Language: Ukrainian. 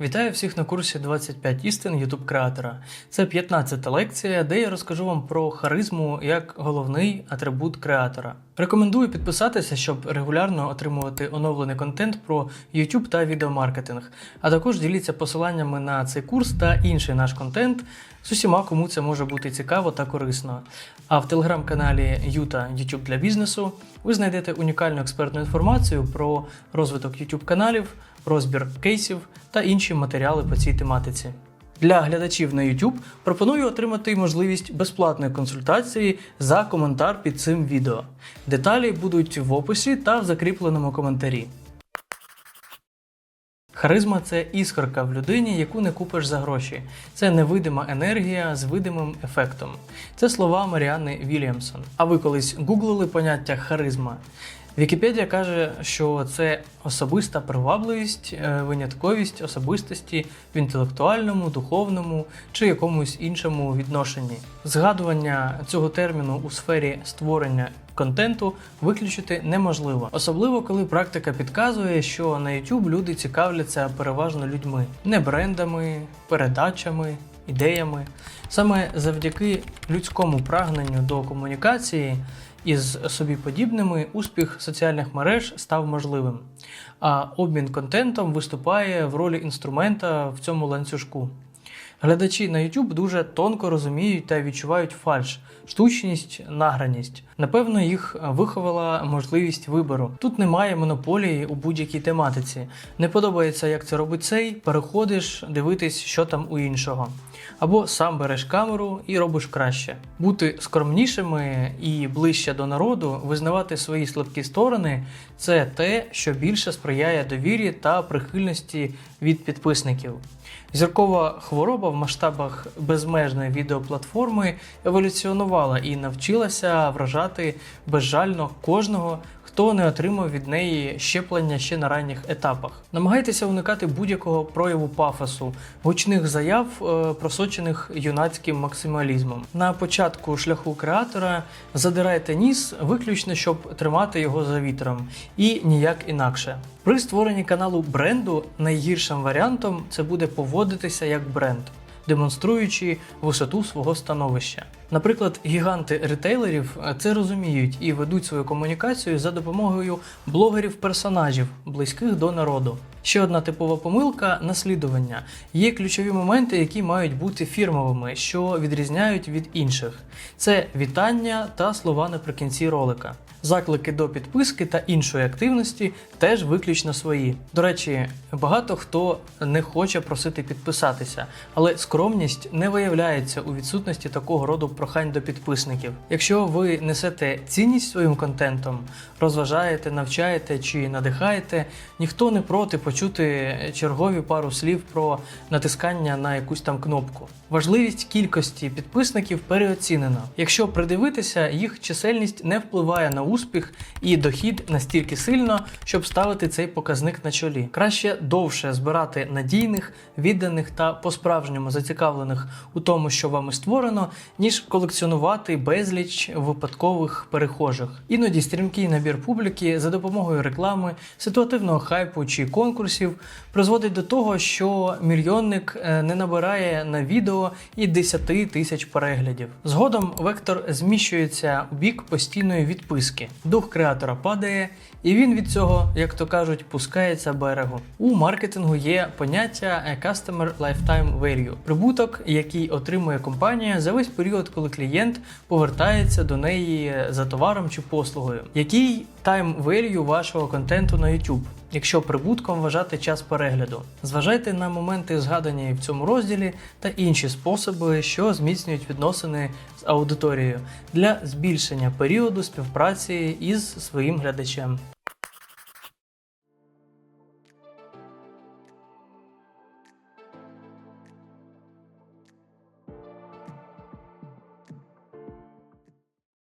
Вітаю всіх на курсі 25 істин YouTube креатора. Це 15-та лекція, де я розкажу вам про харизму як головний атрибут креатора. Рекомендую підписатися, щоб регулярно отримувати оновлений контент про YouTube та відеомаркетинг. А також діліться посиланнями на цей курс та інший наш контент з усіма, кому це може бути цікаво та корисно. А в телеграм-каналі Юта YouTube для бізнесу ви знайдете унікальну експертну інформацію про розвиток YouTube каналів, розбір кейсів та інші матеріали по цій тематиці. Для глядачів на YouTube пропоную отримати можливість безплатної консультації за коментар під цим відео. Деталі будуть в описі та в закріпленому коментарі. Харизма це іскорка в людині, яку не купиш за гроші. Це невидима енергія з видимим ефектом. Це слова Маріани Вільямсон. А ви колись гуглили поняття харизма? Вікіпедія каже, що це особиста привабливість, е, винятковість особистості в інтелектуальному, духовному чи якомусь іншому відношенні. Згадування цього терміну у сфері створення контенту виключити неможливо, особливо коли практика підказує, що на YouTube люди цікавляться переважно людьми, не брендами, передачами, ідеями. Саме завдяки людському прагненню до комунікації із собі подібними успіх соціальних мереж став можливим. А обмін контентом виступає в ролі інструмента в цьому ланцюжку. Глядачі на YouTube дуже тонко розуміють та відчувають фальш, штучність, награність. Напевно, їх виховала можливість вибору. Тут немає монополії у будь-якій тематиці. Не подобається, як це робить цей, переходиш дивитись, що там у іншого. Або сам береш камеру і робиш краще. Бути скромнішими і ближче до народу, визнавати свої слабкі сторони це те, що більше сприяє довірі та прихильності від підписників. Зіркова хвороба в масштабах безмежної відеоплатформи еволюціонувала і навчилася вражати безжально кожного, хто не отримав від неї щеплення ще на ранніх етапах. Намагайтеся уникати будь-якого прояву пафосу, гучних заяв, е, просочених юнацьким максималізмом. На початку шляху креатора задирайте ніс виключно, щоб тримати його за вітром, і ніяк інакше. При створенні каналу бренду найгіршим варіантом це буде поводитися як бренд. Демонструючи висоту свого становища. Наприклад, гіганти ретейлерів е, це розуміють і ведуть свою комунікацію за допомогою блогерів-персонажів, близьких до народу. Ще одна типова помилка наслідування. Є ключові моменти, які мають бути фірмовими, що відрізняють від інших. Це вітання та слова наприкінці ролика. Заклики до підписки та іншої активності теж виключно свої. До речі, багато хто не хоче просити підписатися, але скромність не виявляється у відсутності такого роду прохань до підписників. Якщо ви несете цінність своїм контентом, розважаєте, навчаєте чи надихаєте, ніхто не проти почути чергові пару слів про натискання на якусь там кнопку. Важливість кількості підписників переоцінена. Якщо придивитися, їх чисельність не впливає на успіх і дохід настільки сильно, щоб ставити цей показник на чолі. Краще довше збирати надійних, відданих та по-справжньому зацікавлених у тому, що вами створено, ніж колекціонувати безліч випадкових перехожих. Іноді стрімкий набір публіки за допомогою реклами, ситуативного хайпу чи конкурсів призводить до того, що мільйонник е, не набирає на відео і 10 тисяч переглядів. Згодом вектор зміщується у бік постійної відписки. Дух креатора падає, і він від цього, як то кажуть, пускається берегу. У маркетингу є поняття Customer Lifetime Value – прибуток, який отримує компанія за весь період, коли клієнт повертається до неї за товаром чи послугою. Який time value вашого контенту на YouTube? Якщо прибутком вважати час перегляду, зважайте на моменти, згадані в цьому розділі, та інші способи, що зміцнюють відносини з аудиторією для збільшення періоду співпраці із своїм глядачем.